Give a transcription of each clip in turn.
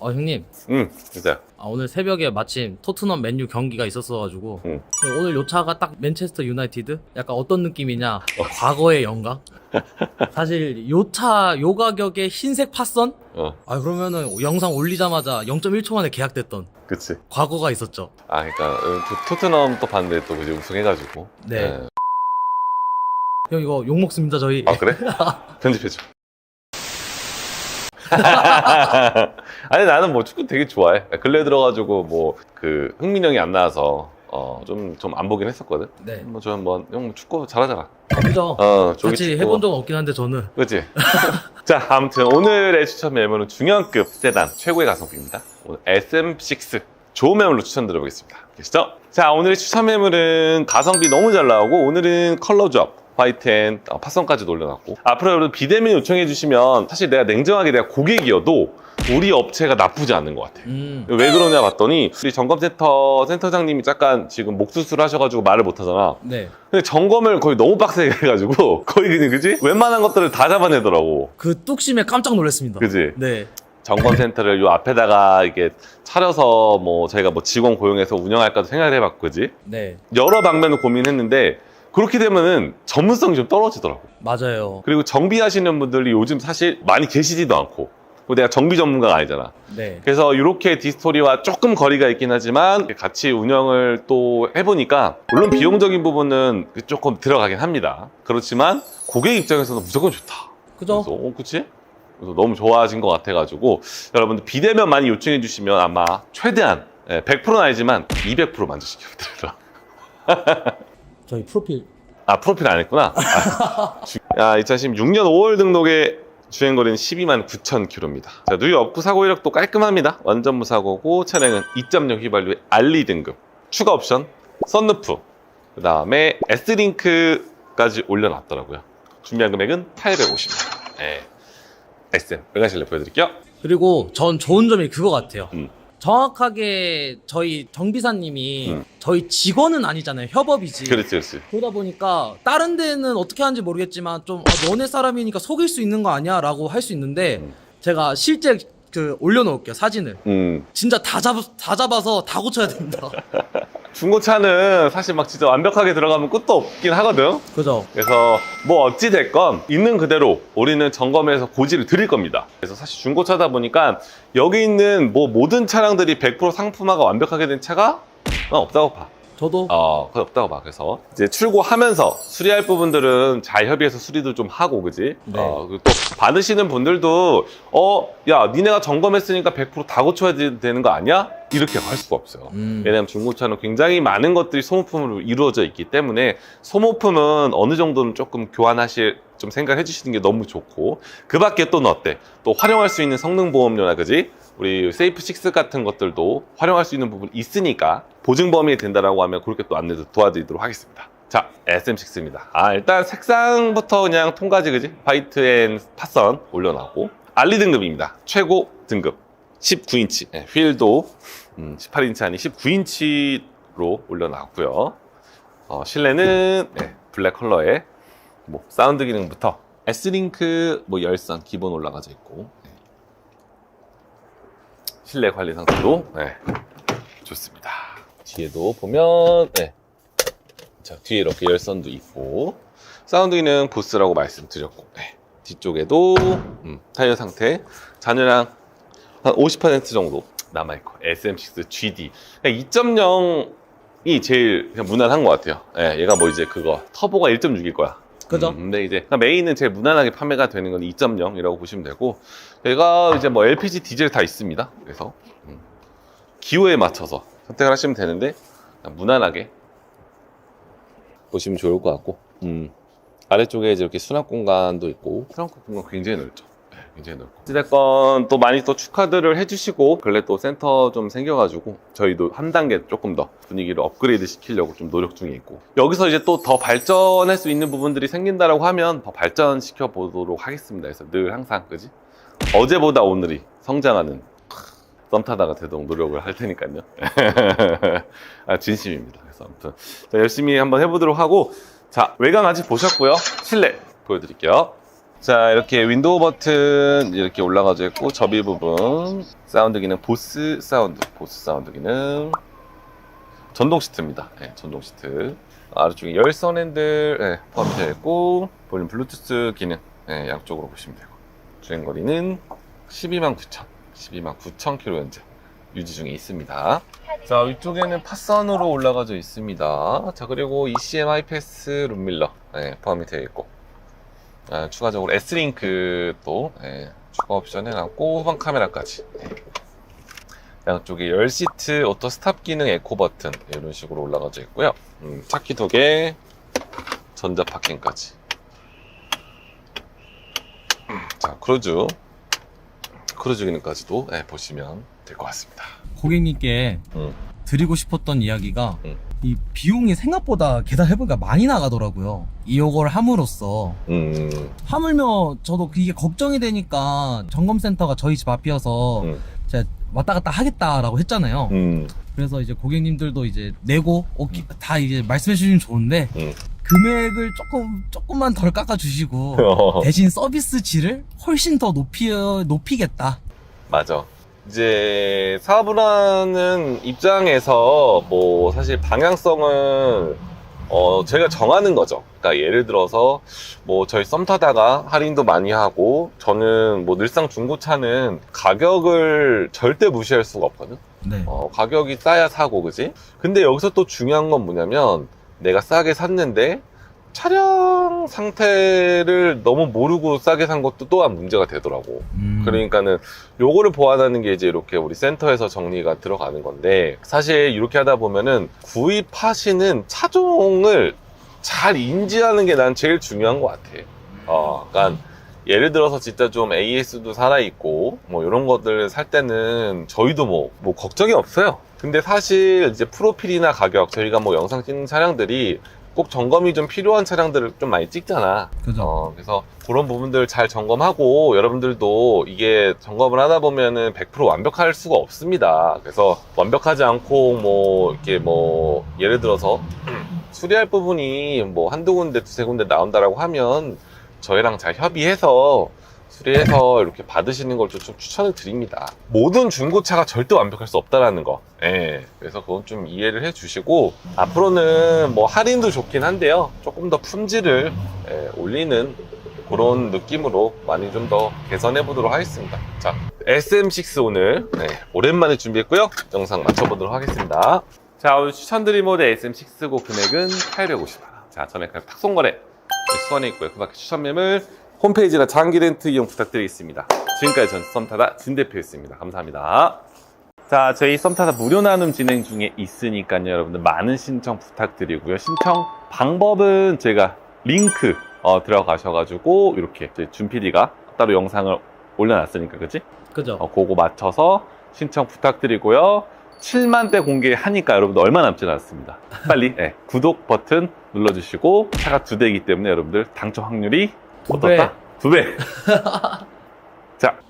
어 형님 응, 진짜. 아, 오늘 새벽에 마침 토트넘 맨유 경기가 있었어가지고 응. 오늘 요 차가 딱 맨체스터 유나이티드 약간 어떤 느낌이냐 과거의 영광 사실 요 차 요 가격에 흰색 팟선 어, 아 그러면은 영상 올리자마자 0.1초 만에 계약됐던 그치. 과거가 있었죠 아, 그러니까 어, 또 토트넘 또 봤는데 또 그제 우승해가지고. 네. 형 이거 욕 먹습니다 저희 아 그래? 편집해줘. 아니 나는 뭐 축구 되게 좋아해. 근래 들어가지고 뭐 그 흥민 형이 안 나와서 어 좀 좀 안 보긴 했었거든. 네 뭐 저는 뭐형 축구 잘하잖아. 그죠 어 조기 같이 축구. 해본 적은 없긴 한데 저는 그치? 자, 아무튼 오늘의 추천 매물은 중형급 세단 최고의 가성비입니다. 오늘 SM6 좋은 매물로 추천드려보겠습니다. 계시죠? 자, 오늘의 추천 매물은 가성비 너무 잘 나오고 오늘은 컬러 조합. 화이트앤 어, 파성까지 올려놨고 앞으로 여러분 비대면 요청해 주시면 사실 내가 냉정하게 내가 고객이어도 우리 업체가 나쁘지 않은 것 같아. 음왜 그러냐 봤더니 우리 점검센터 센터장님이 잠깐 지금 목 수술 하셔가지고 말을 못 하잖아. 네. 근데 점검을 거의 너무 빡세게 해가지고 거의 그냥 그지? 웬만한 것들을 다 잡아내더라고. 그 뚝심에 깜짝 놀랐습니다. 그지? 네. 점검센터를 요 앞에다가 이게 차려서 뭐 저희가 뭐 직원 고용해서 운영할까도 생각을 해봤고 그지? 네. 여러 방면을 고민했는데 그렇게 되면은 전문성이 좀 떨어지더라고. 맞아요. 그리고 정비하시는 분들이 요즘 사실 많이 계시지도 않고 그리고 내가 정비 전문가가 아니잖아. 네. 그래서 이렇게 디스토리와 조금 거리가 있긴 하지만 같이 운영을 또 해보니까 물론 비용적인 부분은 조금 들어가긴 합니다. 그렇지만 고객 입장에서는 무조건 좋다. 그죠? 그래서 어, 그치? 그래서 너무 좋아하신 것 같아가지고 여러분들 비대면 많이 요청해 주시면 아마 최대한 예, 100%는 아니지만 200% 만족시켜드리라. 저희 프로필 아 프로필 안 했구나. 아, 주- 야, 2016년 5월 등록에 주행 거리는 12만 9천 킬로입니다. 자, 누유 업구 사고 이력도 깔끔합니다. 완전 무사고고 차량은 2.0 휘발유의 알리 등급, 추가 옵션, 썬루프, 그 다음에 S링크까지 올려놨더라고요. 준비한 금액은 850만. 네. SM 외관실내 보여드릴게요. 그리고 전 좋은 점이 그거 같아요. 음. 정확하게 저희 정비사님이 음. 저희 직원은 아니잖아요. 협업이지. 그렇지, 그렇지. 그러다 보니까 다른 데는 어떻게 하는지 모르겠지만 좀 아, 너네 사람이니까 속일 수 있는 거 아니야? 라고 할 수 있는데 음. 제가 실제 그 올려놓을게요. 사진을. 음. 진짜 다, 잡, 다 잡아서 다 고쳐야 됩니다. 중고차는 사실 막 진짜 완벽하게 들어가면 끝도 없긴 하거든. 그죠? 그래서 뭐 어찌 됐건 있는 그대로 우리는 점검해서 고지를 드릴 겁니다. 그래서 사실 중고차다 보니까 여기 있는 뭐 모든 차량들이 100% 상품화가 완벽하게 된 차가 난 없다고 봐. 저도 어, 그건 없다고 봐. 그래서 이제 출고하면서 수리할 부분들은 잘 협의해서 수리도 좀 하고, 그지? 네. 어, 그리고 또 받으시는 분들도 어, 야, 니네가 점검했으니까 100%다 고쳐야 되- 되는 거 아니야? 이렇게 할 수가 없어요. 음. 왜냐하면 중고차는 굉장히 많은 것들이 소모품으로 이루어져 있기 때문에 소모품은 어느 정도는 조금 교환하실 좀 생각해 주시는 게 너무 좋고 그 밖에 또는 어때? 또 활용할 수 있는 성능 보험료나 그지? 우리 세이프 6 같은 것들도 활용할 수 있는 부분이 있으니까 보증 범위에 된다라고 하면 그렇게 또 안내도 도와드리도록 하겠습니다. 자, SM6입니다. 아, 일단 색상부터 그냥 통과지 그지? 화이트 앤 파선 올려놨고 알리 등급입니다. 최고 등급 19인치 예, 휠도 음, 18인치 아니 19인치로 올려놨고요. 어, 실내는 네, 블랙 컬러에 뭐 사운드 기능부터 S링크 뭐 열선 기본 올라가져 있고 네. 실내 관리 상태도 네, 좋습니다. 뒤에도 보면 네. 자, 뒤에 이렇게 열선도 있고 사운드 기능 부스라고 말씀드렸고 네. 뒤쪽에도 음, 타이어 상태 잔여량 한 50% 정도 남아있고 SM6 GD 2.0이 제일 그냥 무난한 것 같아요. 예, 얘가 뭐 이제 그거 터보가 1.6일 거야. 그죠? 음, 근데 이제 메인은 제일 무난하게 판매가 되는 건 2.0이라고 보시면 되고 얘가 이제 뭐 LPG 디젤 다 있습니다. 그래서 음, 기호에 맞춰서 선택을 하시면 되는데 무난하게 보시면 좋을 것 같고 음, 아래쪽에 이제 이렇게 수납 공간도 있고 트렁크 공간 굉장히 넓죠. 네, 굉장히 넓고. 어찌됐건 또 많이 또 축하들을 해주시고 근래 또 센터 좀 생겨가지고 저희도 한 단계 조금 더 분위기를 업그레이드 시키려고 좀 노력 중에 있고. 여기서 이제 또 더 발전할 수 있는 부분들이 생긴다라고 하면 더 발전시켜 보도록 하겠습니다. 그래서 늘 항상 그지? 어제보다 오늘이 성장하는 썸 타다가 되도록 노력을 할 테니까요. 아, 진심입니다. 그래서 아무튼 자, 열심히 한번 해보도록 하고 자 외관 아직 보셨고요. 실내 보여드릴게요 자 이렇게 윈도우 버튼 이렇게 올라가져 있고 접이 부분 사운드 기능 보스 사운드 보스 사운드 기능. 전동 시트입니다. 네, 전동 시트. 아래쪽에 열선 핸들 네, 포함되어 있고 볼륨 블루투스 기능 네, 양쪽으로 보시면 되고. 주행 거리는 12만 9천 12만 9천 킬로 현재 유지 중에 있습니다. 자 위쪽에는 팟선으로 올라가져 있습니다. 자 그리고 ECM 하이패스 룸밀러 네, 포함이 되어 있고 아, 추가적으로 S링크 또 예, 추가 옵션 해놨고 후방 카메라까지 예. 양쪽에 열 시트 오토 스탑 기능 에코 버튼 이런 식으로 올라가져 있고요 음, 차키 두개 전자 파킹까지 음, 자 크루즈 크루즈 기능까지도 예, 보시면 될 것 같습니다 고객님께 음. 드리고 싶었던 이야기가 음. 이 비용이 생각보다 계산해보니까 많이 나가더라고요. 이걸 함으로써 음, 하물며 저도 이게 걱정이 되니까 점검센터가 저희 집 앞이어서 음. 제가 왔다 갔다 하겠다라고 했잖아요. 음, 그래서 이제 고객님들도 이제 내고 오케이, 다 이제 말씀해 주시면 좋은데 음. 금액을 조금 조금만 덜 깎아 주시고 대신 서비스 질을 훨씬 더 높이 높이겠다. 맞아. 이제 사업을 하는 입장에서 뭐 사실 방향성은 어 저희가 정하는 거죠. 그러니까 예를 들어서 뭐 저희 썸 타다가 할인도 많이 하고 저는 뭐 늘상 중고차는 가격을 절대 무시할 수가 없거든. 네. 어, 가격이 싸야 사고, 그지? 근데 여기서 또 중요한 건 뭐냐면, 내가 싸게 샀는데, 차량 상태를 너무 모르고 싸게 산 것도 또한 문제가 되더라고. 음. 그러니까는 요거를 보완하는 게 이제 이렇게 우리 센터에서 정리가 들어가는 건데, 사실 이렇게 하다 보면은 구입하시는 차종을 잘 인지하는 게 난 제일 중요한 것 같아. 어, 그러니까 예를 들어서 진짜 좀 AS도 살아있고, 뭐 이런 것들 살 때는 저희도 뭐, 뭐 걱정이 없어요. 근데 사실 이제 프로필이나 가격, 저희가 뭐 영상 찍는 차량들이 꼭 점검이 좀 필요한 차량들을 좀 많이 찍잖아. 그죠. 어, 그래서 그런 부분들 잘 점검하고 여러분들도 이게 점검을 하다 보면은 100% 완벽할 수가 없습니다. 그래서 완벽하지 않고 뭐 이렇게 뭐 예를 들어서 수리할 부분이 뭐 한두 군데 두세 군데 나온다라고 하면 저희랑 잘 협의해서 수리해서 이렇게 받으시는 걸 좀 추천을 드립니다. 모든 중고차가 절대 완벽할 수 없다라는 거. 예. 그래서 그건 좀 이해를 해 주시고, 앞으로는 뭐 할인도 좋긴 한데요. 조금 더 품질을 예, 올리는 그런 느낌으로 많이 좀 더 개선해 보도록 하겠습니다. 자, SM6 오늘 네, 오랜만에 준비했고요. 영상 맞춰보도록 하겠습니다. 자, 오늘 추천드린 모델 SM6고 금액은 850만 원. 자, 전액 탁송거래 수원에 있고요. 그 밖에 추천 매물 홈페이지나 장기 렌트 이용 부탁드리겠습니다. 지금까지 전 썸타다 진 대표였습니다. 감사합니다. 자, 저희 썸타다 무료 나눔 진행 중에 있으니까요. 여러분들 많은 신청 부탁드리고요. 신청 방법은 제가 링크 어, 들어가셔가지고 이렇게 준 PD가 따로 영상을 올려놨으니까 그치? 그죠. 어, 그거 맞춰서 신청 부탁드리고요. 7만 대 공개하니까 여러분들 얼마 남지 않았습니다. 빨리 예, 구독 버튼 눌러주시고 차가 두 대이기 때문에 여러분들 당첨 확률이 두 배. 어떻다? 두 배.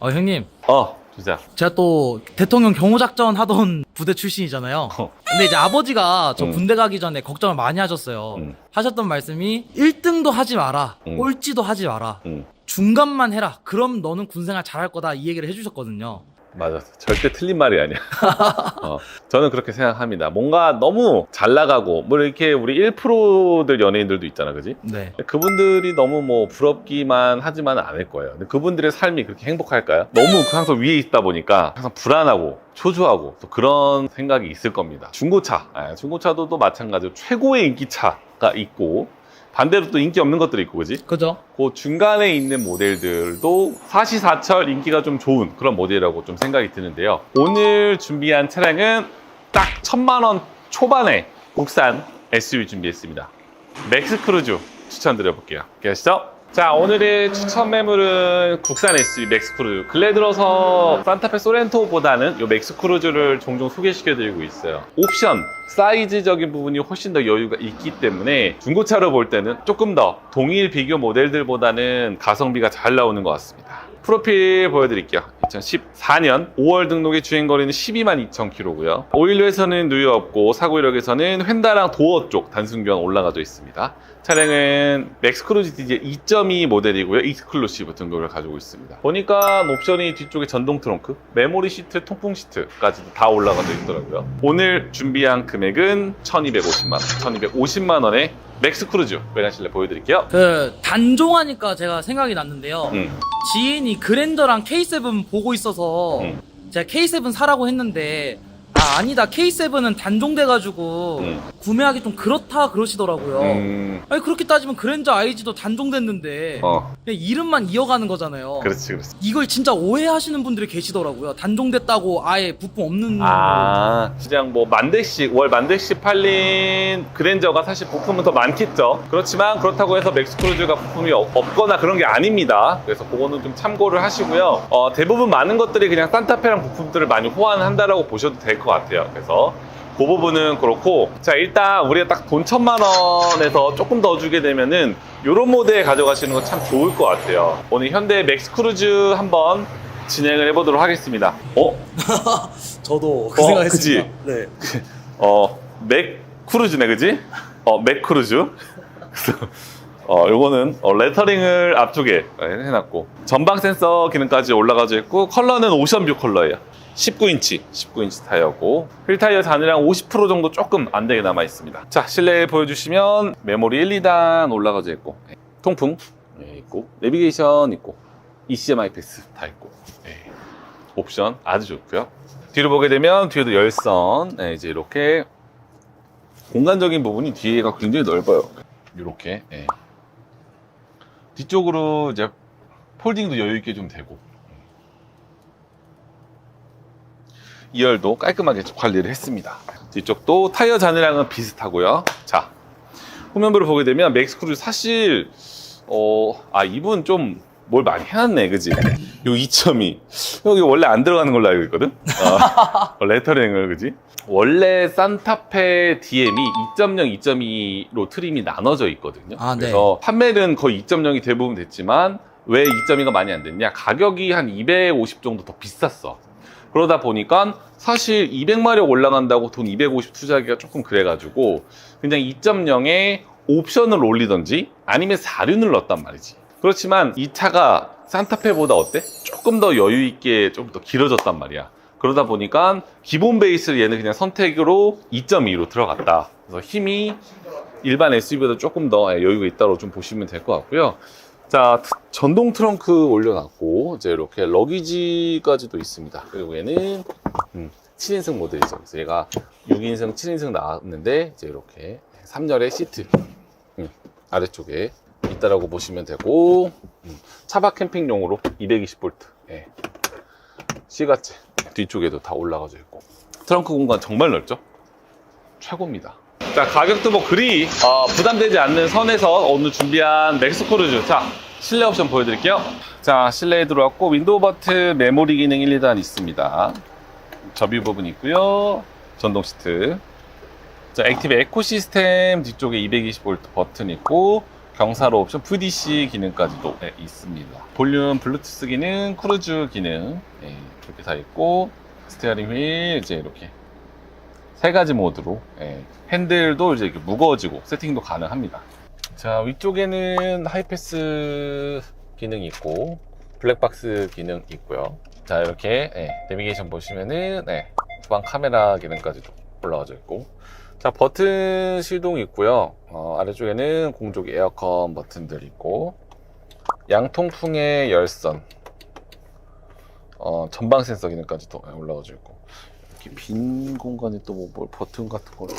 어 형님, 어, 주자. 제가 또 대통령 경호작전 하던 부대 출신이잖아요. 어. 근데 이제 아버지가 저 음. 군대 가기 전에 걱정을 많이 하셨어요. 음. 하셨던 말씀이 1등도 하지 마라. 음. 꼴찌도 하지 마라. 음, 중간만 해라. 그럼 너는 군생활 잘할 거다. 이 얘기를 해주셨거든요. 맞아. 절대 틀린 말이 아니야. 어, 저는 그렇게 생각합니다. 뭔가 너무 잘 나가고, 뭐 이렇게 우리 1%들 연예인들도 있잖아, 그지? 네. 그분들이 너무 뭐 부럽기만 하지만 않을 거예요. 근데 그분들의 삶이 그렇게 행복할까요? 너무 항상 위에 있다 보니까 항상 불안하고 초조하고 또 그런 생각이 있을 겁니다. 중고차, 아, 중고차도 또 마찬가지로 최고의 인기차가 있고 반대로 또 인기 없는 것들이 있고, 그지? 그죠? 그 중간에 있는 모델들도 사시사철 인기가 좀 좋은 그런 모델이라고 좀 생각이 드는데요. 오늘 준비한 차량은 딱 천만 원 초반에 국산 SUV 준비했습니다. 맥스 크루즈 추천드려 볼게요. 계시죠? 자, 오늘의 추천 매물은 국산 SUV 맥스 크루즈. 근래 들어서 산타페 소렌토보다는 이 맥스 크루즈를 종종 소개시켜 드리고 있어요. 옵션, 사이즈적인 부분이 훨씬 더 여유가 있기 때문에 중고차로 볼 때는 조금 더 동일 비교 모델들보다는 가성비가 잘 나오는 것 같습니다. 프로필 보여드릴게요. 2014년 5월 등록의 주행거리는 12만 2천 킬로고요. 오일로에서는 누유 없고 사고 이력에서는 휀다랑 도어 쪽 단순 교환 올라가져 있습니다. 차량은 맥스크루즈 디젤 2.2 모델이고요. 익스클루시브 등급을 가지고 있습니다. 보니까 옵션이 뒤쪽에 전동 트렁크, 메모리 시트, 통풍 시트까지 다 올라가 져 있더라고요. 오늘 준비한 금액은 1250만 원, 1250만 원에 맥스크루즈 외관 실내 보여드릴게요. 그 단종하니까 제가 생각이 났는데요. 음, 지인이 그랜저랑 K7 보고 있어서 음. 제가 K7 사라고 했는데 아 아니다 K7은 단종돼가지고 음. 구매하기 좀 그렇다 그러시더라고요. 음, 아니 그렇게 따지면 그랜저 IG도 단종됐는데 어, 그냥 이름만 이어가는 거잖아요. 그렇지, 그렇지. 이걸 진짜 오해하시는 분들이 계시더라고요. 단종됐다고 아예 부품 없는 아, 그냥 뭐 만대씩 월 만대씩 팔린 그랜저가 사실 부품은 더 많겠죠. 그렇지만 그렇다고 해서 맥스크루즈가 부품이 없- 없거나 그런 게 아닙니다. 그래서 그거는 좀 참고를 하시고요. 어, 대부분 많은 것들이 그냥 산타페랑 부품들을 많이 호환한다라고 보셔도 될 것 같아요. 그래서 그 부분은 그렇고 자 일단 우리가 딱 돈 천만 원에서 조금 더 주게 되면은 이런 모델 가져가시는 거 참 좋을 것 같아요. 오늘 현대 맥스크루즈 한번 진행을 해보도록 하겠습니다. 어? 저도 그 어, 생각했습니다. 네. 어, 맥 크루즈네, 그지? 어, 맥 크루즈. 그래서, 어, 요거는, 어, 레터링을 앞쪽에 네, 해놨고, 전방 센서 기능까지 올라가져 있고, 컬러는 오션뷰 컬러예요. 19인치, 19인치 타이어고, 휠 타이어 잔이랑 50% 정도 조금 안 되게 남아 있습니다. 자, 실내 보여주시면, 메모리 1, 2단 올라가져 있고, 네, 통풍 네, 있고, 내비게이션 있고, ECMI 패스 다 있고, 네, 옵션 아주 좋고요. 뒤로 보게 되면 뒤에도 열선 네, 이제 이렇게 공간적인 부분이 뒤에가 굉장히 넓어요 이렇게 예. 뒤쪽으로 이제 폴딩도 여유 있게 좀 되고 2열도 깔끔하게 좀 관리를 했습니다. 뒤쪽도 타이어 잔이랑은 비슷하고요. 자 후면부를 보게 되면 맥스크루 사실 어, 아 이분 좀 뭘 많이 해놨네 그지? 요 2.2 여기 원래 안 들어가는 걸로 알고 있거든? 어, 레터링을 그지? 원래 산타페 DM이 2.0, 2.2로 트림이 나눠져 있거든요. 아, 네. 그래서 판매는 거의 2.0이 대부분 됐지만 왜 2.2가 많이 안 됐냐? 가격이 한 250 정도 더 비쌌어 그러다 보니까 사실 200마력 올라간다고 돈 250 투자하기가 조금 그래가지고 그냥 2.0에 옵션을 올리던지 아니면 4륜을 넣었단 말이지. 그렇지만 이 차가 산타페보다 어때? 조금 더 여유 있게 좀더 길어졌단 말이야. 그러다 보니까 기본 베이스를 얘는 그냥 선택으로 2.2로 들어갔다. 그래서 힘이 일반 SUV보다 조금 더 여유가 있다고 좀 보시면 될 것 같고요. 자, 트- 전동 트렁크 올려놨고, 이제 이렇게 러기지까지도 있습니다. 그리고 얘는, 음, 7인승 모델이죠. 그래서 얘가 6인승, 7인승 나왔는데, 이제 이렇게 3열의 시트, 음, 아래쪽에 있다라고 보시면 되고, 음, 차박 캠핑용으로 220V, 예. C가째 뒤쪽에도 다 올라가져 있고. 트렁크 공간 정말 넓죠? 최고입니다. 자, 가격도 뭐 그리 어, 부담되지 않는 선에서 오늘 준비한 맥스크루즈. 자, 실내 옵션 보여드릴게요. 자, 실내에 들어왔고 윈도우 버튼 메모리 기능 1, 2단 있습니다. 접이 부분 있고요. 전동 시트. 자, 액티브 에코 시스템 뒤쪽에 220V 버튼 있고 경사로 옵션 VDC 기능까지도 네, 있습니다. 볼륨 블루투스 기능, 크루즈 기능 네, 이렇게 다 있고 스티어링 휠 이제 이렇게 세 가지 모드로 예, 핸들도 이제 이렇게 무거워지고 세팅도 가능합니다. 자 위쪽에는 하이패스 기능 있고 블랙박스 기능 있고요. 자 이렇게 예, 내비게이션 보시면은 예, 후방 카메라 기능까지도 올라와져 있고. 자 버튼 실동 있고요. 어, 아래쪽에는 공조 에어컨 버튼들 있고. 양통풍의 열선. 어, 전방 센서 기능까지도 예, 올라와져 있고. 이렇게 빈 공간에 또 뭐 버튼 같은 걸로.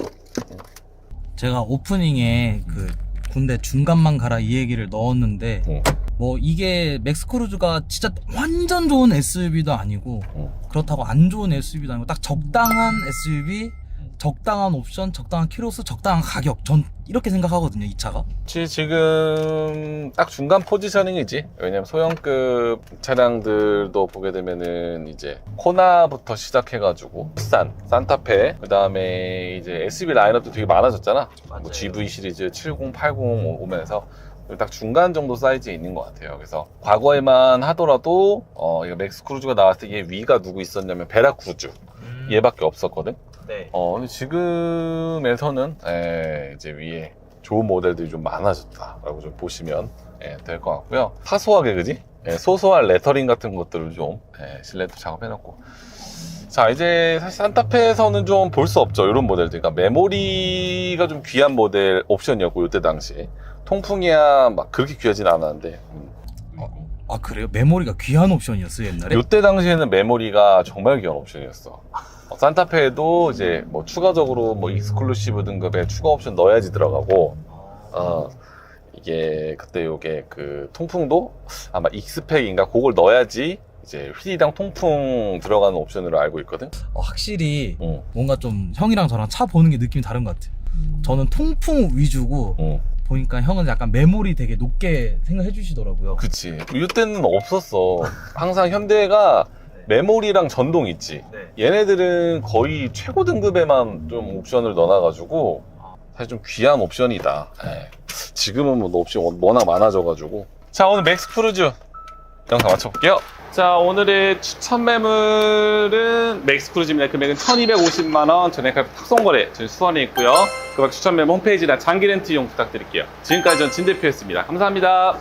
제가 오프닝에 그 군대 중간만 가라 이 얘기를 넣었는데 어. 뭐 이게 맥스크루즈가 진짜 완전 좋은 SUV도 아니고 어. 그렇다고 안 좋은 SUV도 아니고 딱 적당한 SUV 적당한 옵션 적당한 키로수 적당한 가격 전 이렇게 생각하거든요 이 차가 지- 지금 딱 중간 포지셔닝이지. 왜냐면 소형급 차량들도 보게 되면은 이제 코나부터 시작해가지고 싼 산타페, 그 다음에 이제 SUV 라인업도 되게 많아졌잖아. 뭐 GV 시리즈 70, 80 오면서 딱 중간 정도 사이즈에 있는 것 같아요. 그래서 과거에만 하더라도 어 이거 맥스 크루즈가 나왔을 때 얘 위가 누구 있었냐면 베라 크루즈 얘밖에 없었거든. 네. 어, 근데 지금에서는 에, 이제 위에 좋은 모델들이 좀 많아졌다라고 좀 보시면 예, 될것 같고요. 사소하게 그지? 예, 소소한 레터링 같은 것들을 좀 예, 실내도 작업해놓고 자 이제 사실 산타페에서는 좀 볼 수 없죠 이런 모델들 그러니까 메모리가 좀 귀한 모델 옵션이었고 이때 당시에 통풍이야 막 그렇게 귀하진 않았는데 음. 아 그래요? 메모리가 귀한 옵션이었어요 옛날에? 이때 당시에는 메모리가 정말 귀한 옵션이었어 어, 산타페에도 이제 뭐 추가적으로 뭐 익스클루시브 등급의 추가 옵션 넣어야지 들어가고 어, 이게 그때 요게 그 통풍도 아마 익스펙인가 그걸 넣어야지 이제 휘리랑 통풍 들어가는 옵션으로 알고 있거든 어, 확실히 응, 뭔가 좀 형이랑 저랑 차 보는 게 느낌이 다른 것 같아요 저는 통풍 위주고 응. 보니까 형은 약간 메모리 되게 높게 생각해 주시더라고요 그치. 이때는 없었어. 항상 현대가 메모리랑 전동 있지. 얘네들은 거의 최고 등급에만 좀 옵션을 넣어놔가지고 사실 좀 귀한 옵션이다. 예. 지금은 뭐 옵션 워낙 많아져가지고. 자 오늘 맥스 크루즈 영상 마쳐볼게요. 자 오늘의 추천 매물은 맥스 크루즈입니다. 금액은 1250만 원 전액할 탁송거래 저희 수원에 있고요. 그박 추천 매물 홈페이지나 장기 렌트 이용 부탁드릴게요. 지금까지 전 진 대표였습니다. 감사합니다.